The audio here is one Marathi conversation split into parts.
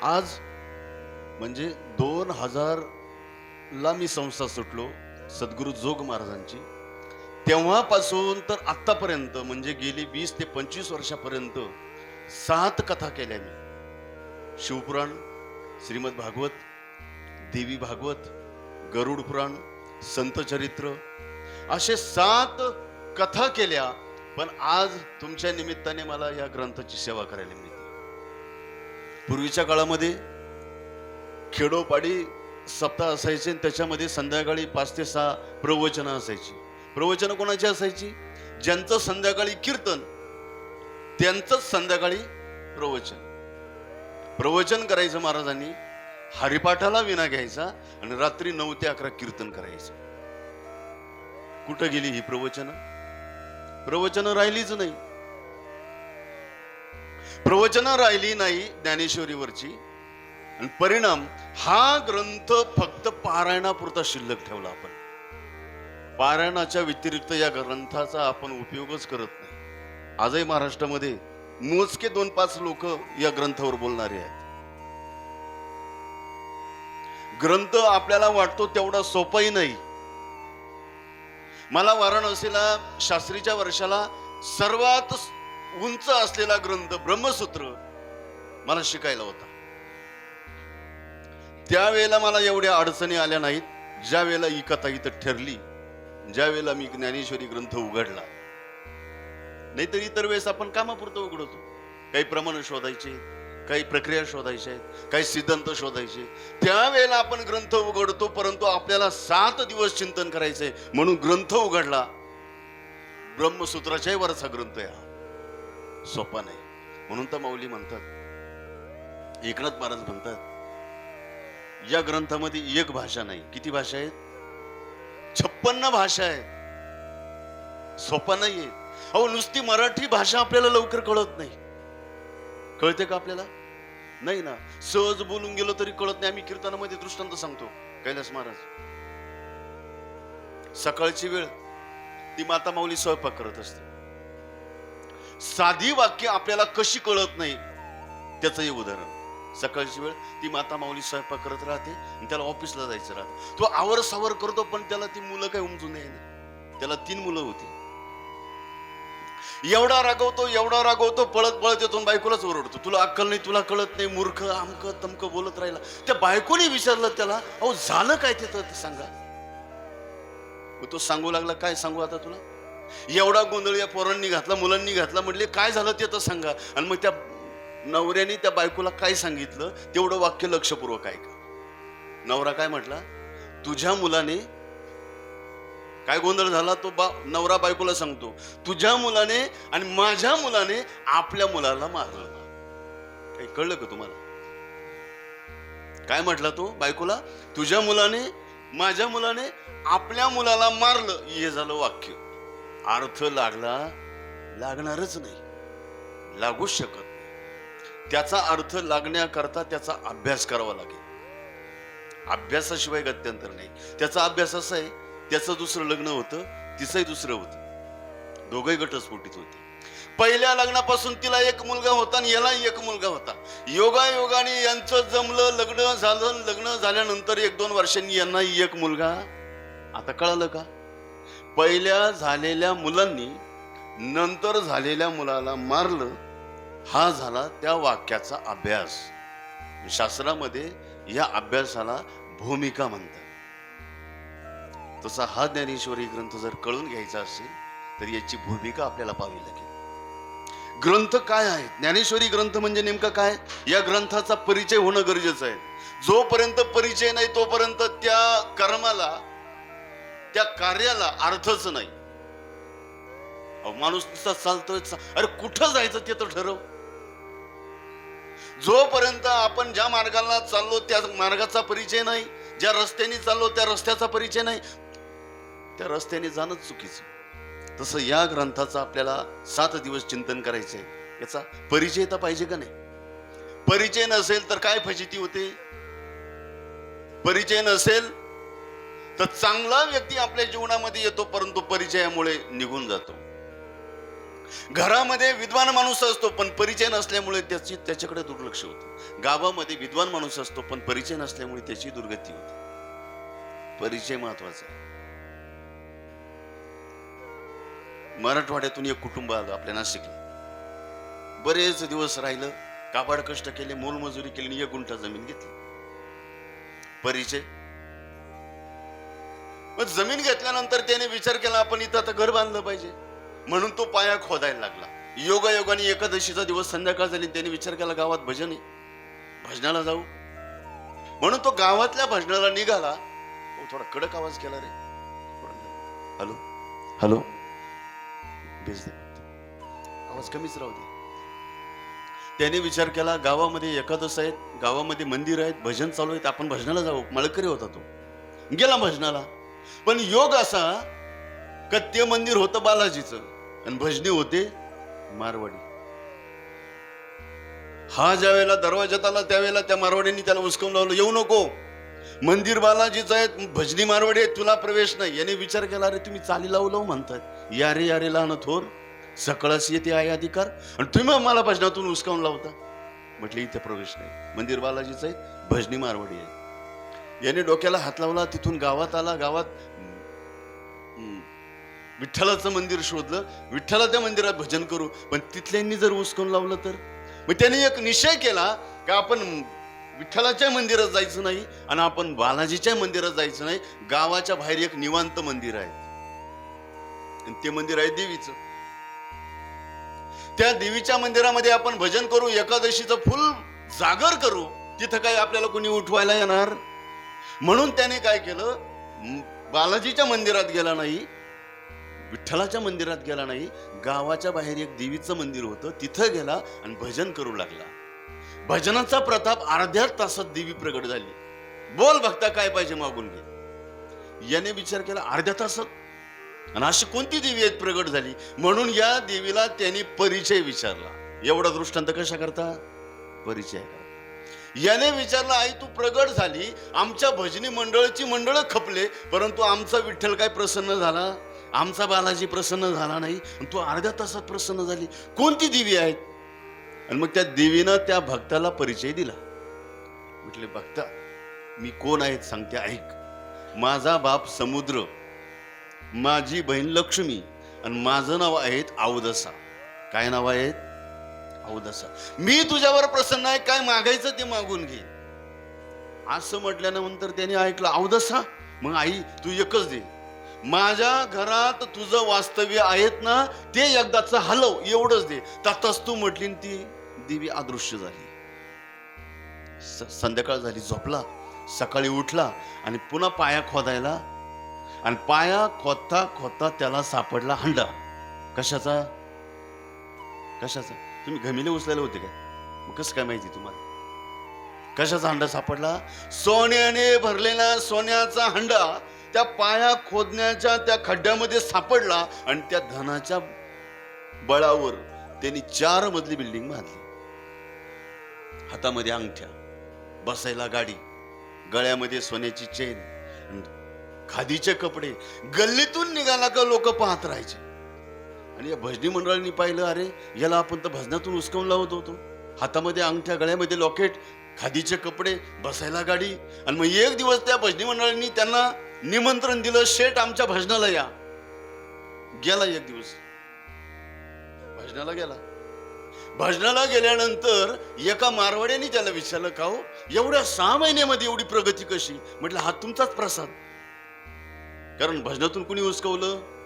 आज म्हणजे दोन हजारला मी संस्था सुटलो सद्गुरू जोग महाराजांची. तेव्हापासून तर आत्तापर्यंत म्हणजे गेली वीस ते पंचवीस वर्षापर्यंत सात कथा केल्या मी. शिवपुराण श्रीमद भागवत देवी भागवत गरुड पुराण संतचरित्र असे सात कथा केल्या पण आज तुमच्या निमित्ताने मला या ग्रंथाची सेवा करायला मिळते पूर्वीच्या काळामध्ये खेडोपाडी सप्ताह असायचे आणि त्याच्यामध्ये संध्याकाळी पाच ते सहा प्रवचनं असायची. प्रवचनं कोणाची असायची? ज्यांचं संध्याकाळी कीर्तन त्यांचंच संध्याकाळी प्रवचन. प्रवचन करायचं महाराजांनी हरिपाठाला विना घ्यायचा आणि रात्री नऊ ते अकरा कीर्तन करायचं. कुठं गेली ही प्रवचन? प्रवचन राहिलीच नाही. प्रवचनं राहिली नाही ज्ञानेश्वरीवरची. आणि परिणाम हा ग्रंथ फक्त पारायणापुरता शिल्लक ठेवला आपण. पारायणाच्या व्यतिरिक्त या ग्रंथाचा आपण उपयोगच करत नाही. आजही महाराष्ट्रामध्ये मोजके दोन पाच लोक या ग्रंथावर बोलणारे आहेत. ग्रंथ आपल्याला वाटतो तेवढा सोपाही नाही. मला वाराणसीला शास्त्रीच्या वर्षाला सर्वात उंच असलेला ग्रंथ ब्रह्मसूत्र मला शिकायला होता. त्यावेळेला मला एवढ्या अडचणी आल्या नाहीत. ज्या वेळेला ही कथा इथं ठरली ज्या वेळेला मी ज्ञानेश्वरी ग्रंथ उघडला. नाहीतर इतर वेळेस आपण कामापुरतं उघडतो. काही प्रमाण शोधायचे काही प्रक्रिया शोधायच्या आहेत काही सिद्धांत शोधायचे. त्यावेळेला आपण ग्रंथ उघडतो परंतु आपल्याला सात दिवस चिंतन करायचंय. म्हणून ग्रंथ उघडला. ब्रह्मसूत्राच्याही वरचा ग्रंथ आहे हा सोपा नाही. म्हणून तर माऊली म्हणतात एकनाथ महाराज म्हणतात या ग्रंथामध्ये एक भाषा नाही. किती भाषा आहेत? छप्पन्न भाषा आहेत. सोपा नाहीये. अहो नुसती मराठी भाषा आपल्याला लवकर कळत नाही. कळते का आपल्याला? नाही ना. सहज बोलून गेलो तरी कळत नाही. आम्ही कीर्तनामध्ये दृष्टांत सांगतो कैलास महाराज. सकाळची वेळ ती माता माऊली स्वयंपाक करत असते. साधी वाक्य आपल्याला कशी कळत नाही त्याचंही उदाहरण. सकाळची वेळ ती माता माऊली स्वयंपाक करत राहते आणि त्याला ऑफिसला जायचं राहतं. तो आवर सावर करतो पण त्याला ती मुलं काही उमजून नाही. त्याला तीन मुलं होती. एवढा रागवतो एवढा रागवतो पळत पळत येतो बायकोलाच ओरडतो. तुला अक्कल नाही तुला कळत नाही मूर्ख आमक तमक बोलत राहिला. त्या बायकोने विचारलं त्याला अहो झालं काय ते तर सांगा. मग तो सांगू लागला काय सांगू आता तुला? एवढा गोंधळ या पोरांनी घातला मुलांनी घातला म्हटले काय झालं ते तर सांगा. आणि मग त्या नवऱ्याने त्या बायकोला काय सांगितलं तेवढं वाक्य लक्षपूर्वक ऐका. नवरा काय म्हटला तुझ्या मुलाने काय गोंधळ झाला तो बा नवरा बायकोला सांगतो. तुझ्या मुलाने आणि माझ्या मुलाने आपल्या मुलाला मारलं. काही कळलं का तुम्हाला? काय म्हटला तो बायकोला? तुझ्या मुलाने माझ्या मुलाने आपल्या मुलाला मारलं. हे झालं वाक्य. अर्थ लागला लागणारच नाही. लागूच शकत नाही. त्याचा अर्थ लागण्याकरता त्याचा अभ्यास करावा लागेल. अभ्यासाशिवाय गत्यंतर नाही. त्याचा अभ्यास असा आहे त्याचं दुसरं लग्न होतं तिचंही दुसरं होतं. दोघही घटस्फोटीत होते. पहिल्या लग्नापासून तिला एक मुलगा होता आणि याला एक मुलगा होता. योगा योगाने यांचं जमलं लग्न झालं लग्न झाल्यानंतर एक दोन वर्षांनी यांना एक मुलगा. आता कळालं का? पहिल्या झालेल्या मुलांनी नंतर झालेल्या मुलाला मारलं हा झाला त्या वाक्याचा अभ्यास. शास्त्रामध्ये या अभ्यासाला भूमिका म्हणतात. तसा हा ज्ञानेश्वरी ग्रंथ जर कळून घ्यायचा असेल तर याची भूमिका आपल्याला पाहावी लागेल. ग्रंथ काय आहे? ज्ञानेश्वरी ग्रंथ म्हणजे नेमका काय? या ग्रंथाचा परिचय होणं गरजेचं आहे. जोपर्यंत परिचय नाही तोपर्यंत त्या कर्माला त्या कार्याला अर्थच नाही. अहो, माणूस नुसता चालतोय चा- अरे कुठं जायचं ते तर ठरव. जोपर्यंत आपण ज्या मार्गाला चाललो त्या मार्गाचा परिचय नाही ज्या रस्त्याने चाललो त्या रस्त्याचा परिचय नाही त्या रस्त्याने जाणंच चुकीचं. तसं या ग्रंथाचा आपल्याला सात दिवस चिंतन करायचंय. याचा परिचय तर पाहिजे का नाही? परिचय नसेल तर काय फजिती होते? परिचय नसेल तर चांगला व्यक्ती आपल्या जीवनामध्ये येतो परंतु परिचयामुळे निघून जातो. घरामध्ये विद्वान माणूस असतो पण परिचय नसल्यामुळे त्याची त्याच्याकडे दुर्लक्ष होतं. गावामध्ये विद्वान माणूस असतो पण परिचय नसल्यामुळे त्याची दुर्गती होते. परिचय महत्त्वाचा आहे. मराठवाड्यातून एक कुटुंब आलं आपल्या नाशिकला. बरेच दिवस राहिलं काबाड कष्ट केले मोलमजुरी केली आणि एक गुंठा जमीन घेतली. परिचय मग जमीन घेतल्यानंतर त्याने विचार केला आपण इथं आता घर बांधलं पाहिजे. म्हणून तो पाया खोदायला लागला. योगा योगाने एकादशीचा दिवस संध्याकाळ झाली त्याने विचार केला गावात भजन आहे. भजनाला जाऊ. म्हणून तो गावातल्या भजनाला निघाला. थोडा कडक आवाज केला रे. हॅलो? हॅलो? आवाज कमीच राहू दे. त्याने विचार केला गावामध्ये एकादश आहेत गावामध्ये मंदिर आहेत भजन चालू आहेत आपण भजनाला जाऊ. मळकरी होता तो. गेला भजनाला. पण योग असा का ते मंदिर होतं बालाजीचं. आणि भजनी होते मारवाडी. हा ज्या वेळेला दरवाजात आला त्यावेळेला त्या मारवाड्यांनी त्याला उचकून लावलं येऊ नको. मंदिर बालाजीचं आहे भजनी मारवाडी आहे तुला प्रवेश नाही. याने विचार केला अरे तुम्ही चाली लावू लावू म्हणतात यारे यारे लहान थोर सकळस येते आहे अधिकार. आणि तुम्ही मला भजनातून उचकावून लावता. म्हटले इथे प्रवेश नाही. मंदिर बालाजीचं आहे भजनी मारवाडी आहे. याने डोक्याला हात लावला तिथून गावात आला गावात विठ्ठलाचं मंदिर शोधलं. विठ्ठला त्या मंदिरात भजन करू पण तिथल्यांनी जर उसकून लावलं तर? मग त्याने एक निश्चय केला का आपण विठ्ठलाच्या मंदिरात जायचं नाही आणि आपण बालाजीच्या मंदिरात जायचं नाही. गावाच्या बाहेर एक निवांत मंदिर आहे. आणि ते मंदिर आहे देवीचं. त्या देवीच्या मंदिरामध्ये आपण भजन करू एकादशीचं फुल जागर करू. तिथं काही आपल्याला कोणी उठवायला येणार? म्हणून त्याने काय केलं? बालाजीच्या मंदिरात गेला नाही विठ्ठलाच्या मंदिरात गेला नाही गावाच्या बाहेर एक देवीचं मंदिर होतं तिथं गेला आणि भजन करू लागला. भजनाचा प्रताप अर्ध्या तासात देवी प्रगट झाली. बोल भक्ता काय पाहिजे मागून घे. याने विचार केला अर्ध्या तासात. आणि अशी कोणती देवी आहेत प्रगट झाली? म्हणून या देवीला त्यांनी परिचय विचारला. एवढा दृष्टांत कशा करता परिचय याने विचारलं आई तू प्रगट झाली. आमच्या भजनी मंडळाची मंडळं खपले परंतु आमचा विठ्ठल काय प्रसन्न झाला? आमचा बालाजी प्रसन्न झाला नाही. आणि तू अर्ध्या तासात प्रसन्न झाली. कोणती देवी आहेत? आणि मग त्या देवीनं त्या भक्ताला परिचय दिला. म्हटले भक्ता मी कोण आहेत सांगते ऐक. माझा बाप समुद्र माझी बहीण लक्ष्मी आणि माझं नाव आहेत आवदसा. काय नाव आहेत? अवदसा मी तुझ्यावर प्रसन्न आहे काय मागायचं ते मागून घे. असं म्हटल्यानंतर त्याने ऐकलं अवदसा मग आई तू एकच दे. माझ्या घरात तुझं वास्तव्य आहेत ना ते एकदाच हलव एवढंच दे. तातच तू म्हटली ती देवी अदृश्य झाली. स- संध्याकाळ झाली झोपला. सकाळी उठला आणि पुन्हा पाया खोदायला आणि पाया खोदता खोदता त्याला सापडला हंडा. कशाचा? कशाचा? तुम्ही घमिले उचलेले होते काय? मग कसं काय माहिती तुम्हाला? कशाचा हंडा सापडला? सोन्याने भरलेला सोन्याचा हंडा त्या पाया खोदण्याच्या त्या खड्ड्यामध्ये सापडला आणि त्या धनाच्या बळावर त्यांनी चार मजली बिल्डिंग बांधली. हातामध्ये अंगठ्या बसायला गाडी गळ्यामध्ये सोन्याची चेन खादीचे कपडे. गल्लीतून निघाला का लोक पाहत राहायचे? आणि या भजनी मंडळांनी पाहिलं अरे याला आपण तर भजनातून उचकवून लावत होतो. हातामध्ये अंगठ्या गळ्यामध्ये लॉकेट खादीचे कपडे बसायला गाडी. आणि मग एक दिवस त्या भजनी मंडळांनी त्यांना निमंत्रण दिलं शेठ आमच्या भजनाला या. गेला एक दिवस. भजनाला गेला. भजनाला गेल्यानंतर एका मारवाड्याने त्याला विचारलं का हो एवढ्या सहा महिन्यामध्ये एवढी प्रगती कशी? म्हटलं हा तुमचाच प्रसाद. कारण भजनातून कुणी उचकवलं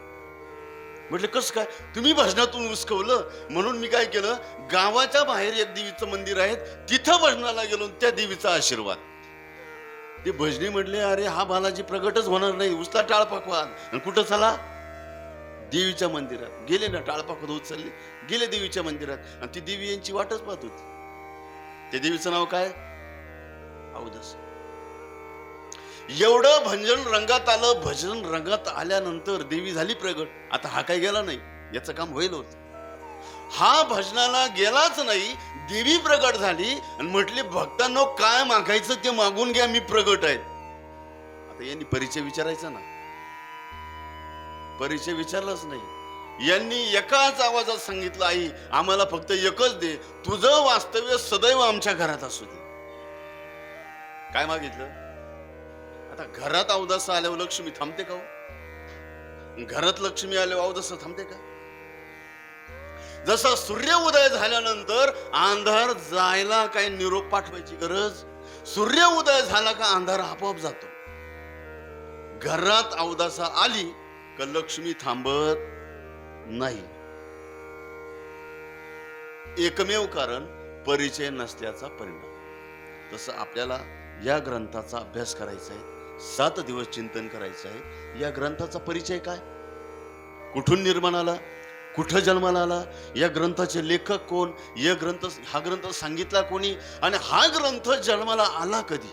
म्हटलं कसं काय? तुम्ही भजनातून उचकवलं म्हणून मी काय केलं? गावाच्या बाहेर एक देवीचं मंदिर आहे तिथं भजनाला गेलो त्या देवीचा आशीर्वाद. ते भजनी म्हटले अरे हा बालाजी प्रगटच होणार नाही उचला टाळ आणि कुठं चला? देवीच्या मंदिरात. गेले ना टाळ उचलले गेले देवीच्या मंदिरात. आणि ती देवी यांची वाटच पाहत होती. त्या देवीचं नाव काय? अवदस एवढं भंजन रंगात आलं भजन रंगात आल्यानंतर देवी झाली प्रगट. आता हा काय गेला नाही याचं काम होईल होत. हा भजनाला गेलाच नाही देवी प्रगट झाली आणि म्हटली भक्तांनो काय मागायचं ते मागून घ्या मी प्रगट आहे. आता यांनी परिचय विचारायचा ना? परिचय विचारलाच नाही. यांनी एकाच आवाजात सांगितलं आई आम्हाला फक्त एकच दे. तुझं वास्तव्य सदैव आमच्या घरात असू दे. काय मागितलं? आता घरात अवदास आल्यावर लक्ष्मी थांबते का हो? घरात लक्ष्मी आल्यावर अवदास थांबते का? जसा सूर्य उदय झाल्यानंतर अंधार जायला काही निरोप पाठवायची गरज सूर्य उदय झाला का अंधार आपोआप जातो. घरात अवदासा आली का लक्ष्मी थांबत नाही. एकमेव कारण परिचय नसल्याचा परिणाम. तसं आपल्याला या ग्रंथाचा अभ्यास करायचा आहे. सात दिवस चिंतन करायचं आहे. या ग्रंथाचा परिचय काय? कुठून निर्माण आला? कुठं जन्माला आला? या ग्रंथाचे लेखक कोण? या ग्रंथ हा ग्रंथ सांगितला कोणी? आणि हा ग्रंथ जन्माला आला कधी?